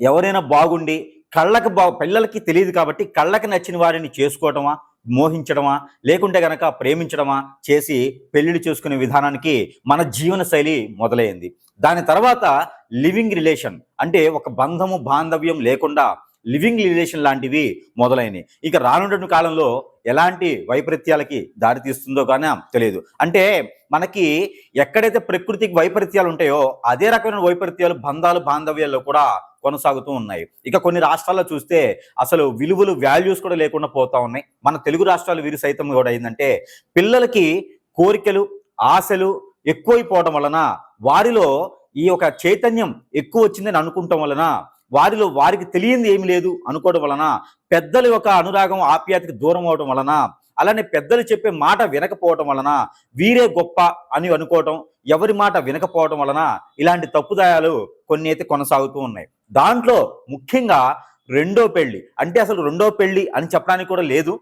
ఎవరైనా బాగుండి కళ్ళకి బా పిల్లలకి తెలియదు కాబట్టి కళ్ళకి నచ్చిన వారిని చేసుకోవటమా మోహించడమా లేకుంటే గనక ప్రేమించడమా చేసి పెళ్ళిళ్ళు చేసుకునే విధానానికి మన జీవన శైలి మొదలైంది. దాని తర్వాత లివింగ్ రిలేషన్ అంటే ఒక బంధము బాంధవ్యం లేకుండా లివింగ్ రిలేషన్ లాంటివి మొదలైనవి ఇక రానున్న కాలంలో ఎలాంటి వైపరీత్యాలకి దారి తీస్తుందో కానీ తెలియదు. అంటే మనకి ఎక్కడైతే ప్రకృతికి వైపరీత్యాలు ఉంటాయో అదే రకమైన వైపరీత్యాలు బంధాలు బాంధవ్యాల్లో కూడా కొనసాగుతూ ఉన్నాయి. ఇక కొన్ని రాష్ట్రాల్లో చూస్తే అసలు విలువలు వాల్యూస్ కూడా లేకుండా పోతా ఉన్నాయి. మన తెలుగు రాష్ట్రాలు వీరు సైతం కూడా ఏంటంటే పిల్లలకి కోరికలు ఆశలు ఎక్కువైపోవడం వలన వారిలో ఈ యొక్క చైతన్యం ఎక్కువ వచ్చిందని అనుకుంటాం వలన వారిలో వారికి తెలియంది ఏమి లేదు అనుకోవడం వలన పెద్దల యొక్క అనురాగం ఆప్యాయతకి దూరం అవడం వలన అలానే పెద్దలు చెప్పే మాట వినకపోవటం వలన వీరే గొప్ప అని అనుకోవటం ఎవరి మాట వినకపోవటం వలన ఇలాంటి తప్పుదాయాలు కొన్ని అయితే కొనసాగుతూ ఉన్నాయి. దాంట్లో ముఖ్యంగా రెండో పెళ్ళి అంటే అసలు రెండో పెళ్ళి అని చెప్పడానికి కూడా లేదు.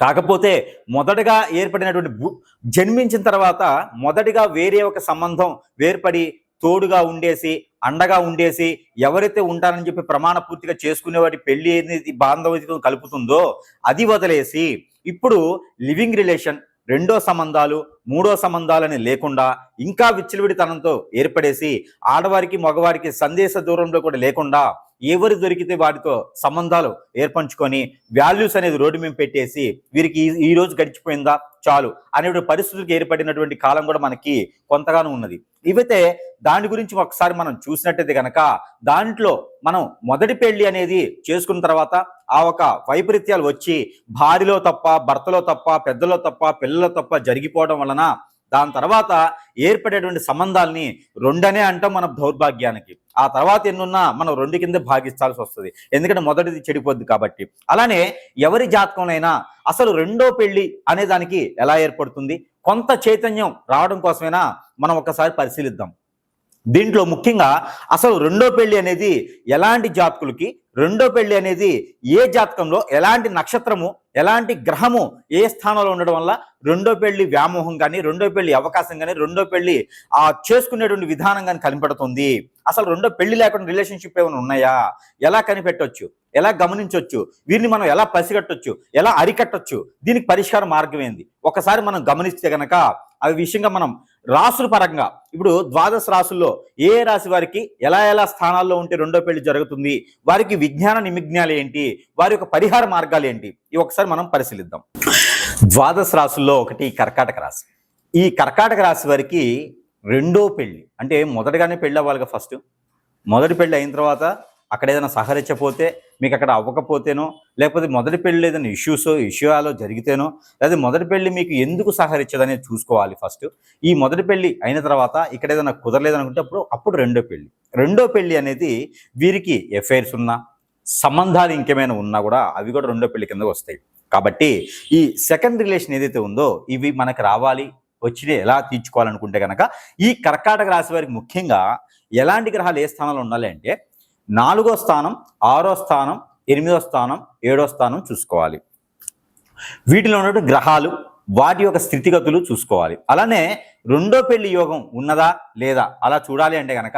కాకపోతే మొదటగా ఏర్పడినటువంటి భూ- జన్మించిన తర్వాత మొదటిగా వేరే ఒక సంబంధం వేర్పడి తోడుగా ఉండేసి అండగా ఉండేసి ఎవరైతే ఉంటారని చెప్పి ప్రమాణ పూర్తిగా చేసుకునే వాటి పెళ్ళి అనేది బాంధవ్యతను కలుపుతుందో అది వదిలేసి ఇప్పుడు లివింగ్ రిలేషన్ రెండో సంబంధాలు మూడో సంబంధాలని లేకుండా ఇంకా విచ్చలవిడితనంతో ఏర్పడేసి ఆడవారికి మగవారికి సందేశ దూరంలో కూడా లేకుండా ఎవరు దొరికితే వారితో సంబంధాలు ఏర్పంచుకొని వాల్యూస్ అనేది రోడ్డు మేము పెట్టేసి వీరికి ఈ- రోజు గడిచిపోయిందా? చాలు అనేటువంటి పరిస్థితులకు ఏర్పడినటువంటి కాలం కూడా మనకి కొంతగానో ఉన్నది. ఇవైతే దాని గురించి ఒకసారి మనం చూసినట్టయితే కనుక దాంట్లో మనం మొదటి పెళ్ళి అనేది చేసుకున్న తర్వాత ఆ ఒక వైపరీత్యాలు వచ్చి భార్యలో తప్ప భర్తలో తప్ప పెద్దలో తప్ప పిల్లలో తప్ప జరిగిపోవడం వలన దాని తర్వాత ఏర్పడేటువంటి సంబంధాలని రెండనే అంటాం మన దౌర్భాగ్యానికి. ఆ తర్వాత ఎన్నున్నా మనం రెండు కింద భాగిస్తాల్సి వస్తుంది. ఎందుకంటే మొదటిది చెడిపోద్ది కాబట్టి. అలానే ఎవరి జాతకంలోనైనా అసలు రెండో పెళ్ళి అనే దానికి ఎలా ఏర్పడుతుంది? కొంత చైతన్యం రావడం కోసమైనా మనం ఒకసారి పరిశీలిద్దాం. దీంట్లో ముఖ్యంగా అసలు రెండో పెళ్ళి అనేది ఎలాంటి జాతకులకి రెండో పెళ్ళి అనేది ఏ జాతకంలో ఎలాంటి నక్షత్రము ఎలాంటి గ్రహము ఏ స్థానంలో ఉండడం వల్ల రెండో పెళ్ళి వ్యామోహం కానీ రెండో పెళ్ళి అవకాశం కానీ రెండో పెళ్ళి ఆ చేసుకునేటువంటి విధానం కానీ కనిపెడుతుంది. అసలు రెండో పెళ్ళి లేకుండా రిలేషన్షిప్ ఏమైనా ఉన్నాయా? ఎలా కనిపెట్టవచ్చు ఎలా గమనించవచ్చు వీరిని మనం ఎలా పసిగట్టొచ్చు ఎలా అరికట్టొచ్చు? దీనికి పరిష్కార మార్గం ఏంది? ఒకసారి మనం గమనిస్తే గనక ఆ విషయంగా మనం రాసుల పరంగా ఇప్పుడు ద్వాదశ రాసుల్లో ఏ రాశి వారికి ఎలా ఎలా స్థానాల్లో ఉంటే రెండో పెళ్ళి జరుగుతుంది? వారికి విజ్ఞాన నిమిజ్ఞాలు ఏంటి? వారి యొక్క పరిహార మార్గాలు ఏంటి? ఇవి ఒకసారి మనం పరిశీలిద్దాం. ద్వాదశ రాసుల్లో ఒకటి కర్కాటక రాశి. ఈ కర్కాటక రాశి వారికి రెండో పెళ్ళి అంటే మొదటగానే పెళ్ళి అవ్వాలిగా ఫస్ట్. మొదటి పెళ్ళి అయిన తర్వాత అక్కడ ఏదైనా సహరించకపోతే మీకు అక్కడ అవ్వకపోతేనో లేకపోతే మొదటి పెళ్ళి ఏదైనా ఇష్యూస్ ఇష్యూలో జరిగితేనో లేదా మొదటి పెళ్ళి మీకు ఎందుకు సహరించదనేది చూసుకోవాలి ఫస్ట్ ఈ మొదటి పెళ్ళి అయిన తర్వాత ఇక్కడ ఏదైనా కుదరలేదనుకుంటే అప్పుడు అప్పుడు రెండో పెళ్ళి రెండో పెళ్ళి అనేది వీరికి ఎఫైర్స్ ఉన్నా సంబంధాలు ఇంకేమైనా ఉన్నా కూడా అవి కూడా రెండో పెళ్ళి కిందకు వస్తాయి. కాబట్టి ఈ సెకండ్ రిలేషన్ ఏదైతే ఉందో ఇవి మనకు రావాలి వచ్చి ఎలా తీర్చుకోవాలనుకుంటే కనుక ఈ కర్కాటక రాశి వారికి ముఖ్యంగా ఎలాంటి గ్రహాలు ఏ స్థానంలో ఉండాలి అంటే నాలుగో స్థానం ఆరో స్థానం ఎనిమిదో స్థానం ఏడో స్థానం చూసుకోవాలి. వీటిలో ఉన్నటువంటి గ్రహాలు వాటి యొక్క స్థితిగతులు చూసుకోవాలి. అలానే రెండో పెళ్ళి యోగం ఉన్నదా లేదా అలా చూడాలి అంటే కనుక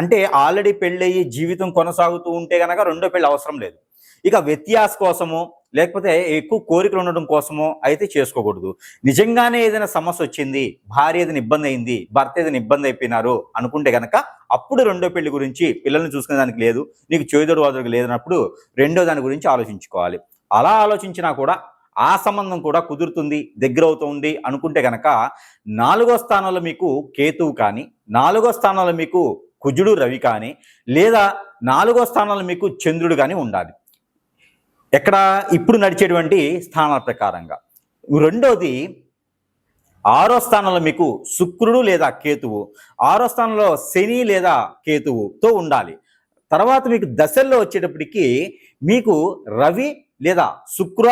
అంటే ఆల్రెడీ పెళ్ళయ్యి జీవితం కొనసాగుతూ ఉంటే కనుక రెండో పెళ్ళి అవసరం లేదు. ఇక వ్యత్యాస కోసము లేకపోతే ఎక్కువ కోరికలు ఉండడం కోసమో అయితే చేసుకోకూడదు. నిజంగానే ఏదైనా సమస్య వచ్చింది భార్య ఏదైనా ఇబ్బంది అయింది భర్త ఏదైనా ఇబ్బంది అయిపోయినారు అనుకుంటే కనుక అప్పుడు రెండో పెళ్ళి గురించి పిల్లల్ని చూసుకునే దానికి లేదు నీకు చేదుడు వాదుడు లేదన్నప్పుడు రెండో దాని గురించి ఆలోచించుకోవాలి. అలా ఆలోచించినా కూడా ఆ సంబంధం కూడా కుదురుతుంది దగ్గర అవుతుంది అనుకుంటే కనుక నాలుగో స్థానంలో మీకు కేతువు కానీ నాలుగో స్థానంలో మీకు కుజుడు రవి కానీ లేదా నాలుగో స్థానంలో మీకు చంద్రుడు కానీ ఉండాలి. ఎక్కడ ఇప్పుడు నడిచేటువంటి స్థానాల ప్రకారంగా. రెండోది ఆరో స్థానంలో మీకు శుక్రుడు లేదా కేతువు ఆరో స్థానంలో శని లేదా కేతువుతో ఉండాలి. తర్వాత మీకు దశల్లో వచ్చేటప్పటికి మీకు రవి లేదా శుక్ర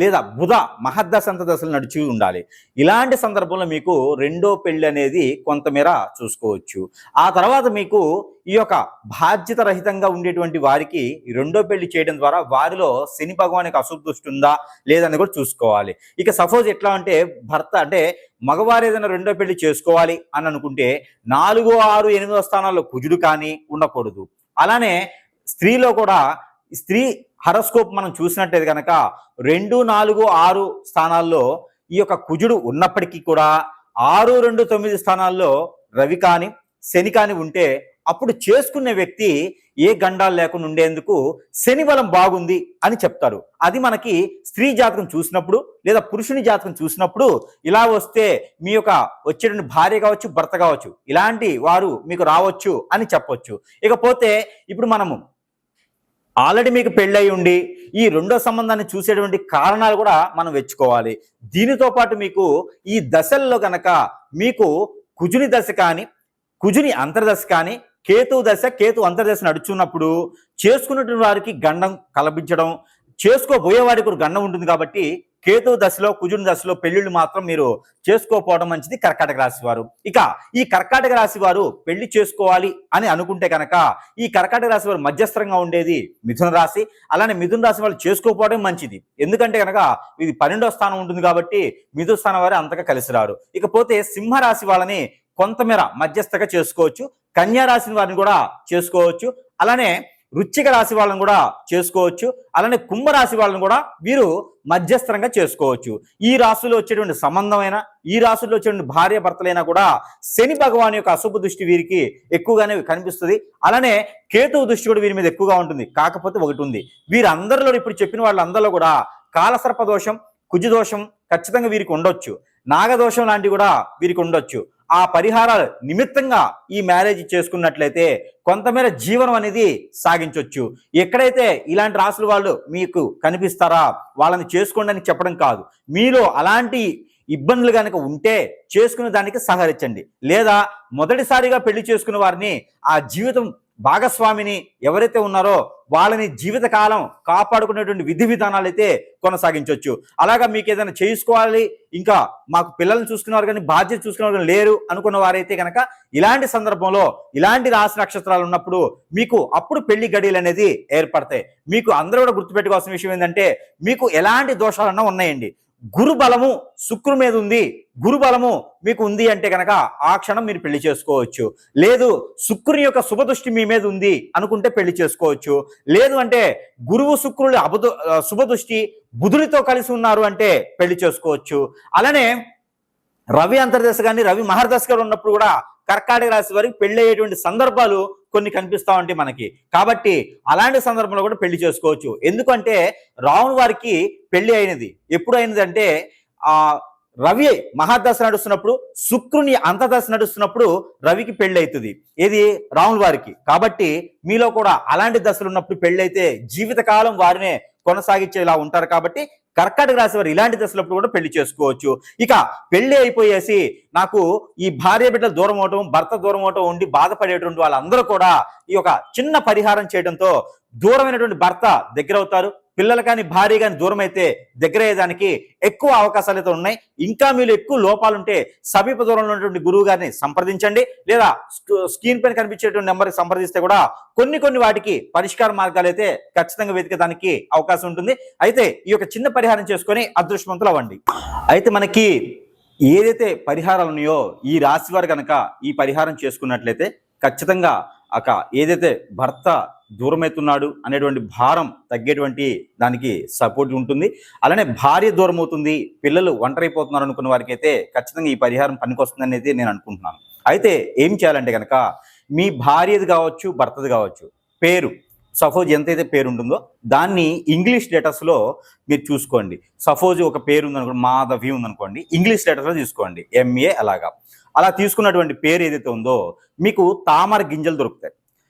లేదా బుధ మహద్దశంత దశలు నడిచి ఉండాలి. ఇలాంటి సందర్భంలో మీకు రెండో పెళ్ళి అనేది కొంతమేర చూసుకోవచ్చు. ఆ తర్వాత మీకు ఈ యొక్క బాధ్యత రహితంగా ఉండేటువంటి వారికి రెండో పెళ్ళి చేయడం ద్వారా వారిలో శని భగవానికి అశుభ ఉందా లేదని కూడా చూసుకోవాలి. ఇక సపోజ్ ఎట్లా అంటే భర్త అంటే మగవారు ఏదైనా రెండో పెళ్ళి చేసుకోవాలి అని అనుకుంటే నాలుగు ఆరు ఎనిమిదో స్థానాల్లో కుజుడు కానీ ఉండకూడదు. అలానే స్త్రీలో కూడా స్త్రీ హరస్కోప్ మనం చూసినట్టయితే కనుక రెండు నాలుగు ఆరు స్థానాల్లో ఈ యొక్క కుజుడు ఉన్నప్పటికీ కూడా ఆరు రెండు తొమ్మిది స్థానాల్లో రవి కాని శని కాని ఉంటే అప్పుడు చేసుకునే వ్యక్తి ఏ గండాలు లేకుండా ఉండేందుకు శని బలం బాగుంది అని చెప్తారు. అది మనకి స్త్రీ జాతకం చూసినప్పుడు లేదా పురుషుని జాతకం చూసినప్పుడు ఇలా వస్తే మీ యొక్క వచ్చేటువంటి భార్య కావచ్చు భర్త కావచ్చు ఇలాంటి వారు మీకు రావచ్చు అని చెప్పొచ్చు. ఇకపోతే ఇప్పుడు మనము ఆల్రెడీ మీకు పెళ్ళై ఉండి ఈ రెండో సంబంధాన్ని చూసేటువంటి కారణాలు కూడా మనం వెచ్చుకోవాలి. దీనితో పాటు మీకు ఈ దశల్లో గనక మీకు కుజుని దశ కానీ కుజుని అంతర్దశ కానీ కేతు దశ కేతు అంతర్దశ నడుచున్నప్పుడు చేసుకున్నటువంటి వారికి గండం కలపించడం చేసుకోబోయే వారికి గండం ఉంటుంది కాబట్టి కేతు దశలో కుజుని దశలో పెళ్ళిళ్ళు మాత్రం మీరు చేసుకోకపోవడం మంచిది కర్కాటక రాశి వారు. ఇక ఈ కర్కాటక రాశి వారు పెళ్ళి చేసుకోవాలి అని అనుకుంటే కనుక ఈ కర్కాటక రాశి వారు మధ్యస్థరంగా ఉండేది మిథున రాశి. అలానే మిథున రాశి వాళ్ళు చేసుకోకపోవడం మంచిది. ఎందుకంటే కనుక ఇది పన్నెండో స్థానం ఉంటుంది కాబట్టి మిథున స్థానం వారు అంతగా కలిసి రారు. ఇకపోతే సింహరాశి వాళ్ళని కొంతమేర మధ్యస్థగా చేసుకోవచ్చు. కన్యా రాశిని వారిని కూడా చేసుకోవచ్చు. అలానే వృచ్చిక రాశి వాళ్ళని కూడా చేసుకోవచ్చు. అలానే కుంభరాశి వాళ్ళని కూడా వీరు మధ్యస్థరంగా చేసుకోవచ్చు. ఈ రాశుల్లో వచ్చేటువంటి సంబంధమైన ఈ రాశుల్లో వచ్చేటువంటి భార్య భర్తలైనా కూడా శని భగవాన్ యొక్క అశుభ దృష్టి వీరికి ఎక్కువగానే కనిపిస్తుంది. అలానే కేతువు దృష్టి కూడా వీరి మీద ఎక్కువగా ఉంటుంది. కాకపోతే ఒకటి ఉంది. వీరందరిలో ఇప్పుడు చెప్పిన వాళ్ళందరిలో కూడా కాలసర్ప దోషం కుజదోషం ఖచ్చితంగా వీరికి ఉండొచ్చు. నాగదోషం లాంటివి కూడా వీరికి ఉండొచ్చు. ఆ పరిహారాల నిమిత్తంగా ఈ మ్యారేజ్ చేసుకున్నట్లయితే కొంతమేర జీవనం అనేది సాగించవచ్చు ఎక్కడైతే ఇలాంటి రాసుల వాళ్ళు మీకు కనిపిస్తారా? వాళ్ళని చేసుకోండి అని చెప్పడం కాదు. మీలో అలాంటి ఇబ్బందులు కనుక ఉంటే చేసుకునే దానికి సహకరించండి. లేదా మొదటిసారిగా పెళ్ళి చేసుకున్న వారిని ఆ జీవితం భాగస్వామిని ఎవరైతే ఉన్నారో వాళ్ళని జీవితకాలం కాపాడుకునేటువంటి విధి విధానాలు అయితే కొనసాగించవచ్చు అలాగా మీకు ఏదైనా చేసుకోవాలి ఇంకా మాకు పిల్లల్ని చూసుకునేవారు కానీ బాధ్యత చూసుకునేవారు కానీ లేరు అనుకున్న వారైతే కనుక ఇలాంటి సందర్భంలో ఇలాంటి రాశి నక్షత్రాలు ఉన్నప్పుడు మీకు అప్పుడు పెళ్ళి గడియలు అనేది ఏర్పడతాయి. మీకు అందరూ కూడా గుర్తుపెట్టుకోవాల్సిన విషయం ఏంటంటే మీకు ఎలాంటి దోషాలన్నా ఉన్నాయండి. గురు బలము శుక్రు మీద ఉంది. గురు బలము మీకు ఉంది అంటే కనుక ఆ క్షణం మీరు పెళ్ళి చేసుకోవచ్చు. లేదు శుక్రుని యొక్క శుభదృష్టి మీ మీద ఉంది అనుకుంటే పెళ్ళి చేసుకోవచ్చు. లేదు అంటే గురువు శుక్రులు అబదు శుభదృష్టి బుధుడితో కలిసి ఉన్నారు అంటే పెళ్ళి చేసుకోవచ్చు. అలానే రవి అంతర్దశ కానీ రవి మహర్దశ గారు ఉన్నప్పుడు కూడా కర్కాటక రాశి వారికి పెళ్ళి అయ్యేటువంటి సందర్భాలు కొన్ని కనిపిస్తా ఉంటాయి మనకి. కాబట్టి అలాంటి సందర్భంలో కూడా పెళ్ళి చేసుకోవచ్చు. ఎందుకంటే రావణ వారికి పెళ్ళి అయినది. ఎప్పుడు అయినది అంటే ఆ రవి మహాదశ నడుస్తున్నప్పుడు శుక్రుని అంతదశ నడుస్తున్నప్పుడు రవికి పెళ్ళి అవుతుంది. ఇది రాముల వారికి. కాబట్టి మీలో కూడా అలాంటి దశలు ఉన్నప్పుడు పెళ్ళి అయితే జీవితకాలం వారినే కొనసాగించేలా ఉంటారు కాబట్టి కర్కాటక రాశి వారు ఇలాంటి దశలప్పుడు కూడా పెళ్ళి చేసుకోవచ్చు. ఇక పెళ్ళి అయిపోయేసి నాకు ఈ భార్య బిడ్డలు దూరం అవటం భర్త దూరం అవటం ఉండి బాధపడేటువంటి వాళ్ళందరూ కూడా ఈ యొక్క చిన్న పరిహారం చేయడంతో దూరమైనటువంటి భర్త దగ్గర అవుతారు పిల్లలు కానీ భారీ కానీ దూరం అయితే దగ్గర అయ్యేదానికి ఎక్కువ అవకాశాలు అయితే ఉన్నాయి. ఇంకా మీరు ఎక్కువ లోపాలుంటే సమీప దూరంలో ఉన్నటువంటి గురువు గారిని సంప్రదించండి. లేదా స్క్రీన్ పైన కనిపించేటువంటి నెంబర్కి సంప్రదిస్తే కూడా కొన్ని కొన్ని వాటికి పరిష్కార మార్గాలు అయితే ఖచ్చితంగా వెతికేదానికి అవకాశం ఉంటుంది. అయితే ఈ యొక్క చిన్న పరిహారం చేసుకొని అదృష్టవంతులు అవ్వండి. అయితే మనకి ఏదైతే పరిహారాలు ఉన్నాయో ఈ రాశి వారు కనుక ఈ పరిహారం చేసుకున్నట్లయితే ఖచ్చితంగా అక ఏదైతే భర్త దూరమవుతున్నాడు అనేటువంటి భారం తగ్గేటువంటి దానికి సపోర్ట్ ఉంటుంది. అలానే భార్య దూరం అవుతుంది పిల్లలు ఒంటరైపోతున్నారు అనుకున్న వారికి అయితే ఖచ్చితంగా ఈ పరిహారం పనికొస్తుంది అనేది నేను అనుకుంటున్నాను. అయితే ఏం చేయాలంటే కనుక మీ భార్యది కావచ్చు భర్తది కావచ్చు పేరు సపోజ్ ఎంతైతే పేరు ఉంటుందో దాన్ని ఇంగ్లీష్ లెటర్స్లో మీరు చూసుకోండి. సపోజ్ ఒక పేరు ఉందనుకోండి మాధవి ఉందనుకోండి ఇంగ్లీష్ లెటర్స్లో తీసుకోండి. ఎంఏ అలాగా. అలా తీసుకున్నటువంటి పేరు ఏదైతే ఉందో మీకు తామర గింజలు దొరుకుతాయి.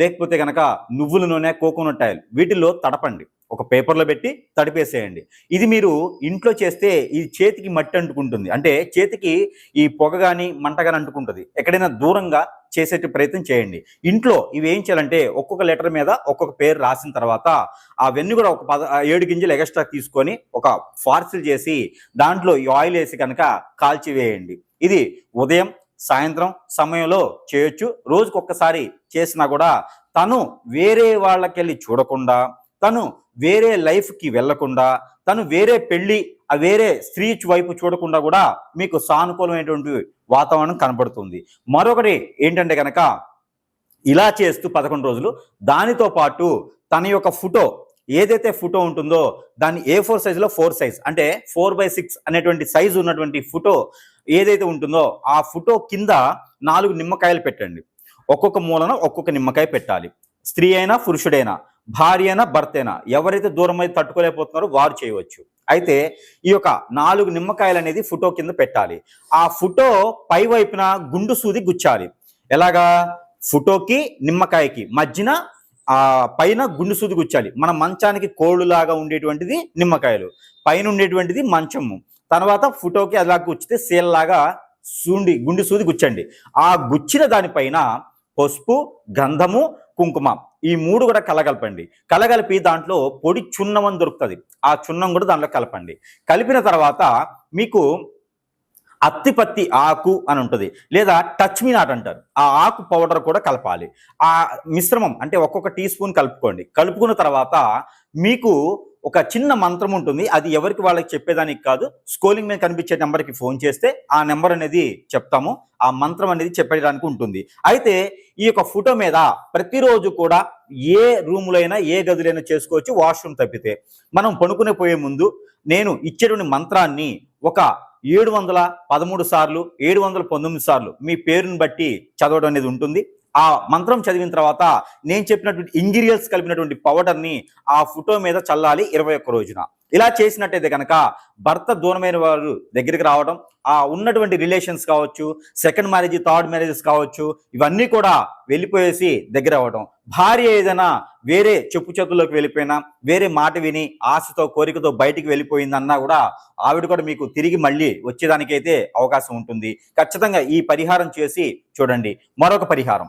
లేకపోతే కనుక నువ్వుల నూనె కోకోనట్ ఆయిల్ వీటిల్లో తడపండి. ఒక పేపర్లో పెట్టి తడిపేసేయండి. ఇది మీరు ఇంట్లో చేస్తే ఈ చేతికి మట్టి అంటుకుంటుంది. అంటే చేతికి ఈ పొగ కానీ మంట కానీ అంటుకుంటుంది. ఎక్కడైనా దూరంగా చేసే ప్రయత్నం చేయండి. ఇంట్లో ఇవి ఏం చేయాలంటే ఒక్కొక్క లెటర్ మీద ఒక్కొక్క పేరు రాసిన తర్వాత అవన్నీ కూడా ఒక పద ఏడు గింజలు ఎక్స్ట్రా తీసుకొని ఒక ఫార్సిల్ చేసి దాంట్లో ఈ ఆయిల్ వేసి కనుక కాల్చివేయండి. ఇది ఉదయం సాయంత్రం సమయంలో చేయొచ్చు. రోజుకు ఒక్కసారి చేసినా కూడా తను వేరే వాళ్ళకెళ్ళి చూడకుండా తను వేరే లైఫ్కి వెళ్ళకుండా తను వేరే పెళ్ళి ఆ వేరే స్త్రీ వైపు చూడకుండా కూడా మీకు సానుకూలమైనటువంటి వాతావరణం కనబడుతుంది. మరొకటి ఏంటంటే కనుక ఇలా చేస్తూ పదకొండు రోజులు దానితో పాటు తన యొక్క ఫోటో ఏదైతే ఫోటో ఉంటుందో దాన్ని ఏ ఫోర్ సైజులో? Four size. అంటే ఫోర్ బై సిక్స్ అనేటువంటి సైజు ఉన్నటువంటి ఫోటో ఏదైతే ఉంటుందో ఆ ఫోటో కింద నాలుగు నిమ్మకాయలు పెట్టండి. ఒక్కొక్క మూలన ఒక్కొక్క నిమ్మకాయ పెట్టాలి. స్త్రీ అయినా పురుషుడైనా భార్య అయినా భర్త అయినా ఎవరైతే దూరం అయితే తట్టుకోలేకపోతున్నారో వారు చేయవచ్చు. అయితే ఈ యొక్క నాలుగు నిమ్మకాయలు అనేది ఫోటో కింద పెట్టాలి. ఆ ఫోటో పై వైపున గుండు సూది గుచ్చాలి. ఎలాగా? ఫోటోకి నిమ్మకాయకి మధ్యన ఆ పైన గుండు సూది గుచ్చాలి. మన మంచానికి కోళ్ళులాగా ఉండేటువంటిది నిమ్మకాయలు. పైన ఉండేటువంటిది మంచము. తర్వాత ఫోటోకి అలా గుచ్చితే సేల్లాగా సూండి గుండి సూది గుచ్చండి. ఆ గుచ్చిన దానిపైన పసుపు గంధము కుంకుమ ఈ మూడు కూడా కలగలపండి. కలగలిపి దాంట్లో పొడి చున్నం అని దొరుకుతుంది. ఆ చున్నం కూడా దాంట్లో కలపండి. కలిపిన తర్వాత మీకు అత్తిపత్తి ఆకు అని ఉంటుంది. లేదా టచ్ మీ నాట్ అంటారు. ఆ ఆకు పౌడర్ కూడా కలపాలి. ఆ మిశ్రమం అంటే ఒక్కొక్క టీ స్పూన్ కలుపుకోండి. కలుపుకున్న తర్వాత మీకు ఒక చిన్న మంత్రం ఉంటుంది. అది ఎవరికి వాళ్ళకి చెప్పేదానికి కాదు. స్కోలింగ్ మీద కనిపించే నెంబర్కి ఫోన్ చేస్తే ఆ నెంబర్ అనేది చెప్తాము. ఆ మంత్రం అనేది చెప్పడానికి ఉంటుంది. అయితే ఈ యొక్క ఫోటో మీద ప్రతిరోజు కూడా ఏ రూములైనా అయినా ఏ గదులైనా చేసుకోవచ్చు వాష్రూమ్ తప్పితే. మనం పడుకునే పోయే ముందు నేను ఇచ్చేటువంటి మంత్రాన్ని ఒక ఏడు వందల పదమూడు సార్లు ఏడు వందల పంతొమ్మిది సార్లు మీ పేరుని బట్టి చదవడం అనేది ఉంటుంది. ఆ మంత్రం చదివిన తర్వాత నేను చెప్పినటువంటి ఇంగ్రీడియంట్స్ కలిపినటువంటి పౌడర్ని ఆ ఫోటో మీద చల్లాలి ఇరవై ఒక్క రోజున. ఇలా చేసినట్టయితే కనుక భర్త దూరమైన వారు దగ్గరికి రావడం ఆ ఉన్నటువంటి రిలేషన్స్ కావచ్చు సెకండ్ మ్యారేజ్ థర్డ్ మ్యారేజెస్ కావచ్చు ఇవన్నీ కూడా వెళ్ళిపోయేసి దగ్గర అవ్వడం భార్య ఏదైనా వేరే చెప్పు చేతుల్లోకి వెళ్ళిపోయినా వేరే మాట విని ఆశతో కోరికతో బయటికి వెళ్ళిపోయిందన్నా కూడా ఆవిడ కూడా మీకు తిరిగి మళ్ళీ వచ్చేదానికైతే అవకాశం ఉంటుంది. ఖచ్చితంగా ఈ పరిహారం చేసి చూడండి. మరొక పరిహారం.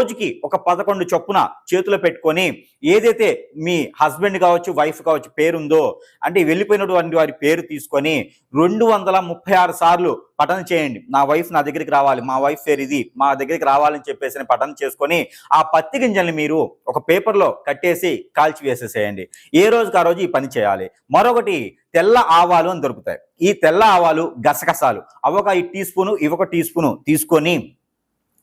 రోజుకి ఒక పదకొండు చొప్పున చేతిలో పెట్టుకొని ఏదైతే మీ హస్బెండ్ కావచ్చు వైఫ్ కావచ్చు పేరుందో అంటే వెళ్ళిపోయినటువంటి వారి పేరు తీసుకొని రెండు వందల ముప్పై ఆరు సార్లు పఠనం చేయండి. నా వైఫ్ నా దగ్గరికి రావాలి మా వైఫ్ పేరు ఇది మా దగ్గరికి రావాలని చెప్పేసి పఠనం చేసుకొని ఆ పత్తి గింజల్ని మీరు ఒక పేపర్లో కట్టేసి కాల్చి వేసేసేయండి. ఏ రోజుకి ఆ రోజు ఈ పని చేయాలి? మరొకటి తెల్ల ఆవాలు అని దొరుకుతాయి. ఈ తెల్ల ఆవాలు గసగసాలు. అవొక ఈ టీ స్పూను ఇవొక టీ స్పూను తీసుకొని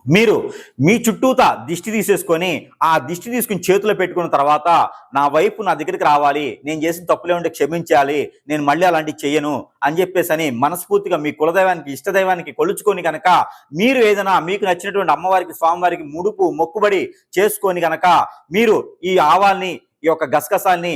మీరు మీ చుట్టూత దిష్టి తీసేసుకొని ఆ దిష్టి తీసుకుని చేతిలో పెట్టుకున్న తర్వాత నా వైపు నా దగ్గరికి రావాలి నేను చేసిన తప్పులే ఉంటే క్షమించాలి నేను మళ్ళీ అలాంటివి చెయ్యను అని చెప్పేసి అని మనస్ఫూర్తిగా మీ కులదైవానికి ఇష్టదైవానికి కొలుచుకొని కనుక మీరు ఏదైనా మీకు నచ్చినటువంటి అమ్మవారికి స్వామివారికి ముడుపు మొక్కుబడి చేసుకొని కనుక మీరు ఈ ఆవాల్ని ఈ యొక్క గసగసాల్ని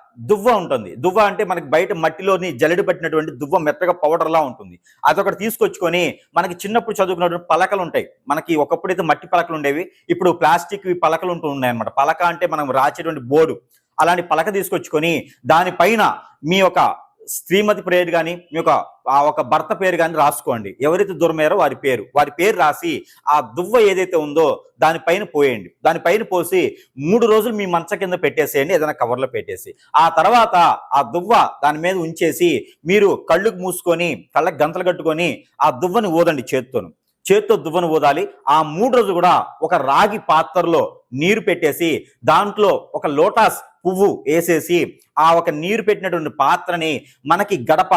దువ్వ ఉంటుంది. దువ్వ అంటే మనకి బయట మట్టిలోని జల్లెడు పట్టినటువంటి దువ్వ మెత్తగా పౌడర్ లా ఉంటుంది. అదొకటి తీసుకొచ్చుకొని మనకి చిన్నప్పుడు చదువుకున్నటువంటి పలకలు ఉంటాయి. మనకి ఒకప్పుడు అయితే మట్టి పలకలు ఉండేవి ఇప్పుడు ప్లాస్టిక్ పలకలు ఉంటున్నాయన్నమాట అనమాట పలక అంటే మనం రాసేటువంటి బోర్డు. అలాంటి పలక తీసుకొచ్చుకొని దానిపైన మీ యొక్క శ్రీమతి పేరు కానీ మీ యొక్క ఆ ఒక భర్త పేరు కానీ రాసుకోండి. ఎవరైతే దూరమయ్యారో వారి పేరు. వారి పేరు రాసి ఆ దువ్వ ఏదైతే ఉందో దానిపైన పోయండి. దానిపైన పోసి మూడు రోజులు మీ మంచ కింద పెట్టేసేయండి ఏదైనా కవర్లో పెట్టేసి. ఆ తర్వాత ఆ దువ్వ దాని మీద ఉంచేసి మీరు కళ్ళుకు మూసుకొని కళ్ళకు గంతలు కట్టుకొని ఆ దువ్వని ఊదండి చేత్తోను. చేత్తో దువ్వను ఊదాలి. ఆ మూడు రోజులు కూడా ఒక రాగి పాత్రలో నీరు పెట్టేసి దాంట్లో ఒక లోటాస్ పువ్వు వేసేసి ఆ ఒక నీరు పెట్టినటువంటి పాత్రని మనకి గడప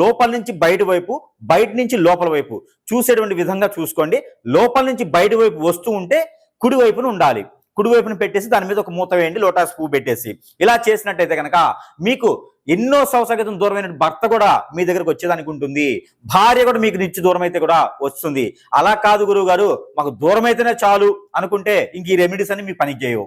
లోపల నుంచి బయట వైపు బయట నుంచి లోపల వైపు చూసేటువంటి విధంగా చూసుకోండి. లోపల నుంచి బయట వైపు వస్తూ ఉంటే కుడి వైపున ఉండాలి. కుడివైపున పెట్టేసి దాని మీద ఒక మూత వేయండి లోటాస్ పువ్వు పెట్టేసి. ఇలా చేసినట్టయితే కనుక మీకు ఎన్నో సంవత్సరాల క్రితం దూరమైన భర్త కూడా మీ దగ్గరకు వచ్చేదానికి ఉంటుంది. భార్య కూడా మీకు నిత్య దూరం అయితే కూడా వస్తుంది. అలా కాదు గురువు గారు మాకు దూరం అయితేనే చాలు అనుకుంటే ఇంక ఈ రెమెడీస్ అన్ని మీ పని చేయవు.